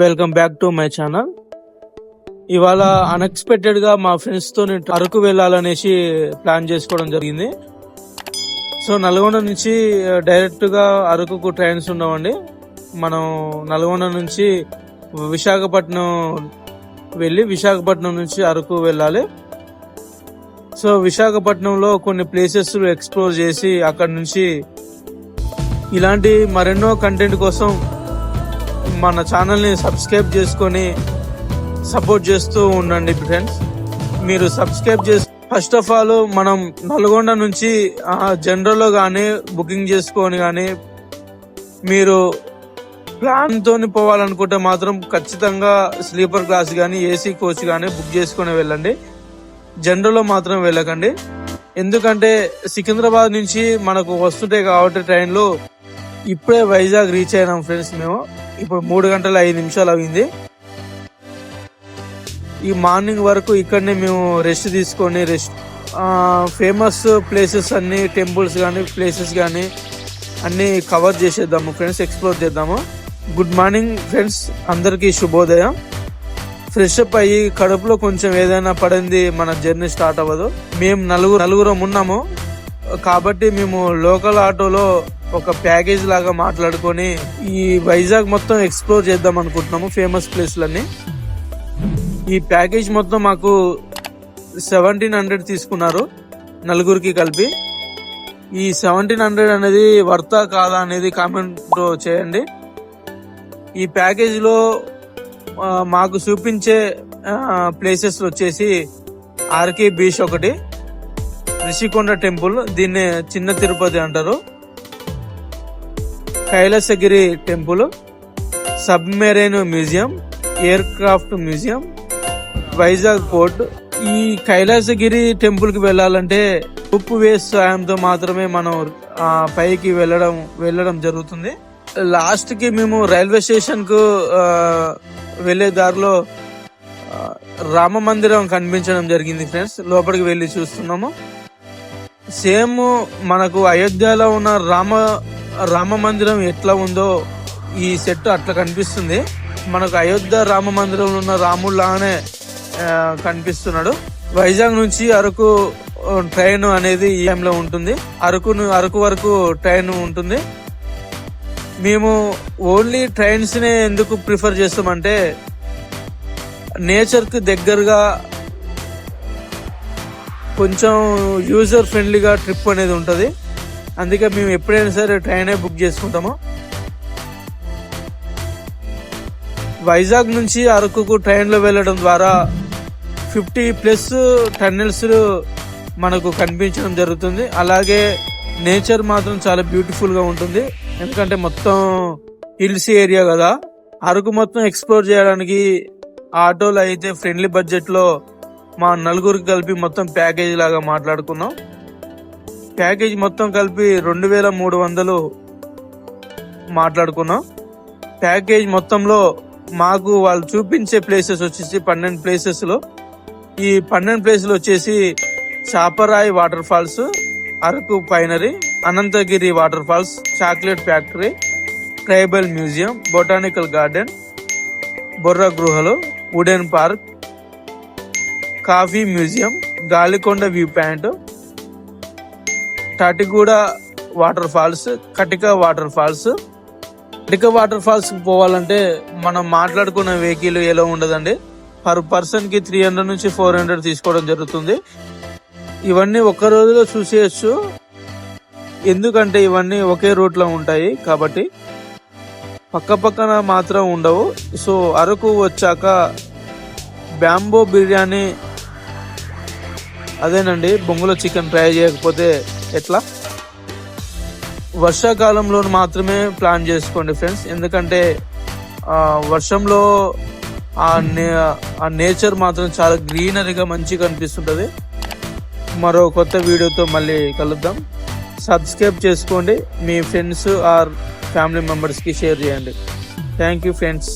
Welcome back to my channel ఇవాళ అన్ఎక్స్పెక్టెడ్గా మా ఫ్రెండ్స్తో నేను అరకు వెళ్ళాలనేసి ప్లాన్ చేసుకోవడం జరిగింది. సో నల్గొండ నుంచి uh, డైరెక్ట్గా అరకుకు ట్రైన్స్ ఉండవండి. మనం నల్గొండ నుంచి విశాఖపట్నం వెళ్ళి విశాఖపట్నం నుంచి అరకు వెళ్ళాలి. సో విశాఖపట్నంలో కొన్ని ప్లేసెస్ ఎక్స్ప్లోర్ చేసి అక్కడ నుంచి ఇలాంటి మరెన్నో కంటెంట్ కోసం మన ఛానల్ని సబ్స్క్రైబ్ చేసుకొని సపోర్ట్ చేస్తూ ఉండండి ఫ్రెండ్స్ మీరు సబ్స్క్రైబ్ చేసి ఫస్ట్ ఆఫ్ ఆల్ మనం నల్గొండ నుంచి జనరల్లో కానీ బుకింగ్ చేసుకొని కానీ మీరు ప్లాన్తో పోవాలనుకుంటే మాత్రం ఖచ్చితంగా స్లీపర్ క్లాస్ కానీ ఏసీ కోచ్ కానీ బుక్ చేసుకొని వెళ్ళండి. జనరల్లో మాత్రం వెళ్ళకండి. ఎందుకంటే సికింద్రాబాద్ నుంచి మనకు వస్తుంటాయి కాబట్టి ట్రైన్లు ఇప్పుడే వైజాగ్ రీచ్ అయినాం ఫ్రెండ్స్ మేము. ఇప్పుడు మూడు గంటల ఐదు నిమిషాలు అయింది. ఈ మార్నింగ్ వరకు ఇక్కడనే మేము రెస్ట్ తీసుకొని రెస్ట్ ఫేమస్ ప్లేసెస్ అన్ని టెంపుల్స్ కానీ ప్లేసెస్ కానీ అన్నీ కవర్ చేసేద్దాము ఫ్రెండ్స్ ఎక్స్ప్లోర్ చేద్దాము. గుడ్ మార్నింగ్ ఫ్రెండ్స్ అందరికీ శుభోదయం. ఫ్రెష్ అప్ అయ్యి కడుపులో కొంచెం ఏదైనా పడింది మన జర్నీ స్టార్ట్ అవ్వదు. మేము నలుగురు నలుగురం ఉన్నాము. కాబట్టి మేము లోకల్ ఆటోలో ఒక ప్యాకేజ్ లాగా మాట్లాడుకొని ఈ వైజాగ్ మొత్తం ఎక్స్ప్లోర్ చేద్దాం అనుకుంటున్నాము ఫేమస్ ప్లేస్లన్నీ. ఈ ప్యాకేజ్ మొత్తం మాకు సెవెంటీన్ హండ్రెడ్ తీసుకున్నారు నలుగురికి కలిపి. ఈ సెవెంటీన్ హండ్రెడ్ అనేది వర్తా కాదా అనేది కామెంట్ చేయండి. ఈ ప్యాకేజీలో మాకు చూపించే ప్లేసెస్ వచ్చేసి ఆర్కే బీచ్ ఒకటి రిషికొండ టెంపుల్ దీన్ని చిన్న తిరుపతి అంటారు. Kailasagiri temple submarine museum aircraft museum Vizag port ఈ కైలాసగిరి టెంపుల్కి వెళ్ళాలంటే ఉప్పు వేస్ట్ సాయంతో మాత్రమే మనం ఆ, పైకి వెళ్ళడం వెళ్ళడం జరుగుతుంది. లాస్ట్కి మేము రైల్వే స్టేషన్కు వెళ్ళే దారిలో రామ మందిరం కనిపించడం జరిగింది ఫ్రెండ్స్. లోపలికి వెళ్ళి చూస్తున్నాము. సేమ్ మనకు అయోధ్యలో ఉన్న రామ రామ మందిరం ఎట్లా ఉందో ఈ సెట్ అట్లా కనిపిస్తుంది. మనకు అయోధ్య రామ మందిరంలో ఉన్న రాముడు లాగానే కనిపిస్తున్నాడు. వైజాగ్ నుంచి అరకు ట్రైన్ అనేది ఈ టైంలో ఉంటుంది. అరకు అరకు వరకు ట్రైన్ ఉంటుంది. మేము ఓన్లీ ట్రైన్స్నే ఎందుకు ప్రిఫర్ చేస్తామంటే నేచర్కి దగ్గరగా కొంచెం యూజర్ ఫ్రెండ్లీగా ట్రిప్ అనేది ఉంటుంది. అందుకే మేము ఎప్పుడైనా సరే ట్రైనే బుక్ చేసుకుంటాము. వైజాగ్ నుంచి అరకుకు ట్రైన్లో వెళ్ళడం ద్వారా ఫిఫ్టీ ప్లస్ టన్నెల్స్ మనకు కనిపించడం జరుగుతుంది. అలాగే నేచర్ మాత్రం చాలా బ్యూటిఫుల్గా ఉంటుంది. ఎందుకంటే మొత్తం హిల్స్ ఏరియా కదా. అరకు మొత్తం ఎక్స్ప్లోర్ చేయడానికి ఆటోలో అయితే ఫ్రెండ్లీ బడ్జెట్లో మా నలుగురికి కలిపి మొత్తం ప్యాకేజ్ లాగా మాట్లాడుకున్నాం. ప్యాకేజ్ మొత్తం కలిపి రెండు వేల మూడు వందలు మాట్లాడుకున్నాం. ప్యాకేజ్ మొత్తంలో మాకు వాళ్ళు చూపించే ప్లేసెస్ వచ్చేసి పన్నెండు ప్లేసెస్లో. ఈ పన్నెండు ప్లేసులు వచ్చేసి Chaparai waterfalls Araku pinery Ananthagiri waterfalls chocolate factory tribal museum botanical garden Borra గృహలు wooden park coffee museum Galikonda view point Tatiguda waterfalls Katika waterfalls Katika waterfalls పోవాలంటే మనం మాట్లాడుకున్న వెహికల్ ఎలా ఉండదండి? పర్ పర్సన్కి త్రీ హండ్రెడ్ నుంచి ఫోర్ హండ్రెడ్ తీసుకోవడం జరుగుతుంది. ఇవన్నీ ఒక్క రోజులో చూసేయచ్చు. ఎందుకంటే ఇవన్నీ ఒకే రూట్లో ఉంటాయి కాబట్టి పక్క పక్కన మాత్రం ఉండవు. సో అరకు వచ్చాక బ్యాంబో బిర్యానీ అదేనండి బొంగులో చికెన్ ట్రై చేయకపోతే ఎట్లా? వర్షాకాలంలో మాత్రమే ప్లాన్ చేసుకోండి ఫ్రెండ్స్. ఎందుకంటే ఆ, వర్షంలో ఆ నే ఆ నేచర్ మాత్రం చాలా గ్రీనరీగా మంచిగా అనిపిస్తుంటుంది. మరో కొత్త వీడియోతో మళ్ళీ కలుద్దాం. సబ్స్క్రైబ్ చేసుకోండి. మీ ఫ్రెండ్స్ ఆర్ ఫ్యామిలీ మెంబర్స్కి షేర్ చేయండి. Thank you friends.